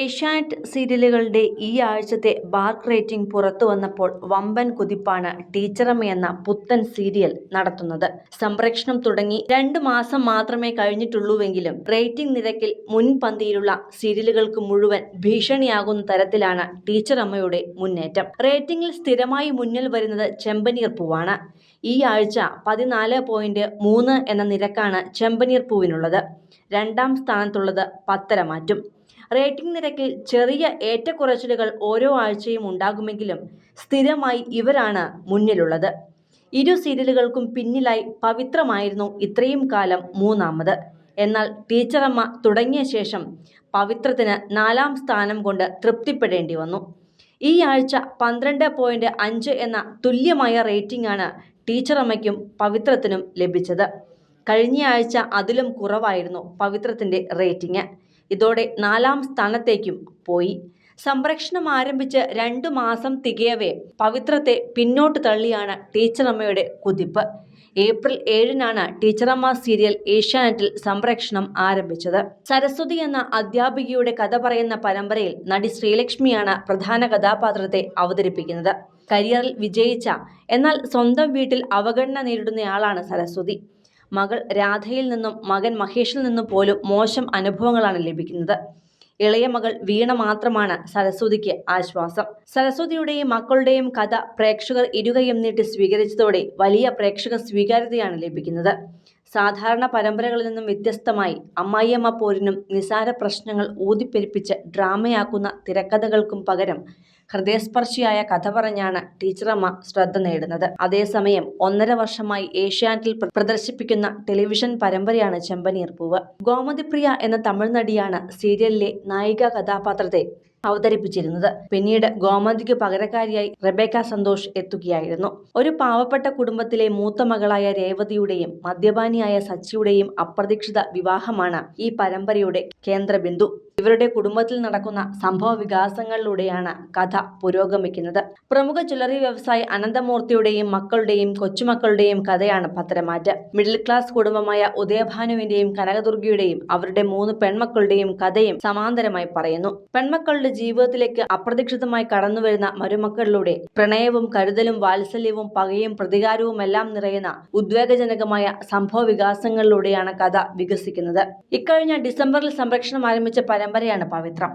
ഏഷ്യാനെറ്റ് സീരിയലുകളുടെ ഈ ആഴ്ചത്തെ BARC rating പുറത്തു വന്നപ്പോൾ വമ്പൻ കുതിപ്പാണ് ടീച്ചറമ്മ എന്ന പുത്തൻ സീരിയൽ നടത്തുന്നത്. സംപ്രേക്ഷണം തുടങ്ങി രണ്ടു മാസം മാത്രമേ കഴിഞ്ഞിട്ടുള്ളൂവെങ്കിലും റേറ്റിംഗ് നിരക്കിൽ മുൻപന്തിയിലുള്ള സീരിയലുകൾക്ക് മുഴുവൻ ഭീഷണിയാകുന്ന തരത്തിലാണ് ടീച്ചറമ്മയുടെ മുന്നേറ്റം. റേറ്റിംഗിൽ സ്ഥിരമായി മുന്നിൽ വരുന്നത് ചെമ്പനീർ പൂവാണ്. ഈ ആഴ്ച പതിനാല് പോയിന്റ് മൂന്ന് എന്ന നിരക്കാണ് ചെമ്പനീർ പൂവിനുള്ളത്. രണ്ടാം സ്ഥാനത്തുള്ളത് പത്തരമാറ്റും. റേറ്റിംഗ് നിരക്കിൽ ചെറിയ ഏറ്റക്കുറച്ചിലുകൾ ഓരോ ആഴ്ചയും ഉണ്ടാകുമെങ്കിലും സ്ഥിരമായി ഇവരാണ് മുന്നിലുള്ളത്. ഇരു സീരിയലുകൾക്കും പിന്നിലായി പവിത്രമായിരുന്നു ഇത്രയും കാലം മൂന്നാമത്. എന്നാൽ ടീച്ചറമ്മ തുടങ്ങിയ ശേഷം പവിത്രത്തിന് നാലാം സ്ഥാനം കൊണ്ട് തൃപ്തിപ്പെടേണ്ടി വന്നു. ഈ ആഴ്ച പന്ത്രണ്ട് പോയിന്റ് അഞ്ച് എന്ന തുല്യമായ റേറ്റിംഗാണ് ടീച്ചറമ്മയ്ക്കും പവിത്രത്തിനും ലഭിച്ചത്. കഴിഞ്ഞ ആഴ്ച അതിലും കുറവായിരുന്നു പവിത്രത്തിന്റെ റേറ്റിംഗ്. ഇതോടെ നാലാം സ്ഥാനത്തേക്കും പോയി. സംരക്ഷണം ആരംഭിച്ച് രണ്ടു മാസം തികയവേ പവിത്രത്തെ പിന്നോട്ട് തള്ളിയാണ് ടീച്ചറമ്മയുടെ കുതിപ്പ്. ഏപ്രിൽ ഏഴിനാണ് ടീച്ചറമ്മ സീരിയൽ ഏഷ്യാനെറ്റിൽ സംപ്രേഷണം ആരംഭിച്ചത്. സരസ്വതി എന്ന അധ്യാപികയുടെ കഥ പറയുന്ന പരമ്പരയിൽ നടി ശ്രീലക്ഷ്മിയാണ് പ്രധാന കഥാപാത്രത്തെ അവതരിപ്പിക്കുന്നത്. കരിയറിൽ വിജയിച്ച എന്നാൽ സ്വന്തം വീട്ടിൽ അവഗണന നേരിടുന്നയാളാണ് സരസ്വതി. മകൾ രാധയിൽ നിന്നും മകൻ മഹേഷിൽ നിന്നും പോലും മോശം അനുഭവങ്ങളാണ് ലഭിക്കുന്നത്. ഇളയ മകൾ വീണ മാത്രമാണ് സരസ്വതിക്ക് ആശ്വാസം. സരസ്വതിയുടെയും മക്കളുടെയും കഥ പ്രേക്ഷകർ ഇരുകയും നീട്ടി സ്വീകരിച്ചതോടെ വലിയ പ്രേക്ഷക സ്വീകാര്യതയാണ് ലഭിക്കുന്നത്. സാധാരണ പരമ്പരകളിൽ നിന്നും വ്യത്യസ്തമായി അമ്മായിയമ്മ പോരിനും നിസാര പ്രശ്നങ്ങൾ ഊതിപ്പെരുപ്പിച്ച് ഡ്രാമയാക്കുന്ന തിരക്കഥകൾക്കും പകരം ഹൃദയസ്പർശിയായ കഥ പറഞ്ഞാണ് ടീച്ചറമ്മ ശ്രദ്ധ നേടുന്നത്. അതേസമയം ഒന്നര വർഷമായി ഏഷ്യാനെറ്റിൽ പ്രദർശിപ്പിക്കുന്ന ടെലിവിഷൻ പരമ്പരയാണ് ചെമ്പനീർ പൂവ് ഗോമതിപ്രിയ എന്ന തമിഴ് നടിയാണ് സീരിയലിലെ നായിക കഥാപാത്രത്തെ അവതരിപ്പിച്ചിരുന്നത്. പിന്നീട് ഗോമതിക്ക് പകരക്കാരിയായി റെബേക്ക സന്തോഷ് എത്തുകയായിരുന്നു. ഒരു പാവപ്പെട്ട കുടുംബത്തിലെ മൂത്ത മകളായ രേവതിയുടെയും മദ്യപാനിയായ സച്ചിയുടെയും അപ്രതീക്ഷിത വിവാഹമാണ് ഈ പരമ്പരയുടെ കേന്ദ്രബിന്ദു. ഇവരുടെ കുടുംബത്തിൽ നടക്കുന്ന സംഭവ വികാസങ്ങളിലൂടെയാണ് കഥ പുരോഗമിക്കുന്നത്. പ്രമുഖ ജ്വല്ലറി വ്യവസായി അനന്തമൂർത്തിയുടെയും മക്കളുടെയും കൊച്ചുമക്കളുടെയും കഥയാണ് പത്തരമാറ്റ് മിഡിൽ ക്ലാസ് കുടുംബമായ ഉദയഭാനുവിന്റെയും കനകദുർഗയുടെയും അവരുടെ മൂന്ന് പെൺമക്കളുടെയും കഥയും സമാന്തരമായി പറയുന്നു. പെൺമക്കളുടെ ജീവിതത്തിലേക്ക് അപ്രതീക്ഷിതമായി കടന്നുവരുന്ന മരുമക്കളിലൂടെ പ്രണയവും കരുതലും വാത്സല്യവും പകയും പ്രതികാരവും എല്ലാം നിറയുന്ന ഉദ്വേഗജനകമായ സംഭവ വികാസങ്ങളിലൂടെയാണ് കഥ വികസിക്കുന്നത്. ഇക്കഴിഞ്ഞ ഡിസംബറിൽ സംരക്ഷണം ആരംഭിച്ച പരമ്പരയാണ് പവിത്രം.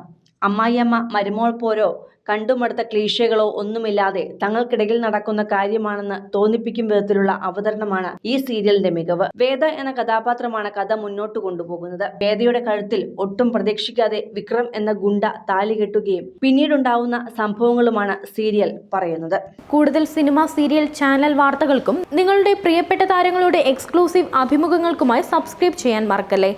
അമ്മായിയമ്മ മരുമോൾ പോരോ കണ്ടുമടുത്ത ക്ലീശകളോ ഒന്നുമില്ലാതെ തങ്ങൾക്കിടയിൽ നടക്കുന്ന കാര്യമാണെന്ന് തോന്നിപ്പിക്കും വിധത്തിലുള്ള അവതരണമാണ് ഈ സീരിയലിന്റെ മികവ്. വേദ എന്ന കഥാപാത്രമാണ് കഥ മുന്നോട്ട് കൊണ്ടുപോകുന്നത്. വേദയുടെ കഴുത്തിൽ ഒട്ടും പ്രതീക്ഷിക്കാതെ വിക്രം എന്ന ഗുണ്ട താലി കെട്ടുകയും പിന്നീടുണ്ടാവുന്ന സംഭവങ്ങളുമാണ് സീരിയൽ പറയുന്നത്. കൂടുതൽ സിനിമ സീരിയൽ ചാനൽ വാർത്തകൾക്കും നിങ്ങളുടെ പ്രിയപ്പെട്ട താരങ്ങളുടെ എക്സ്ക്ലൂസീവ് അഭിമുഖങ്ങൾക്കുമായി സബ്സ്ക്രൈബ് ചെയ്യാൻ മറക്കല്ലേ?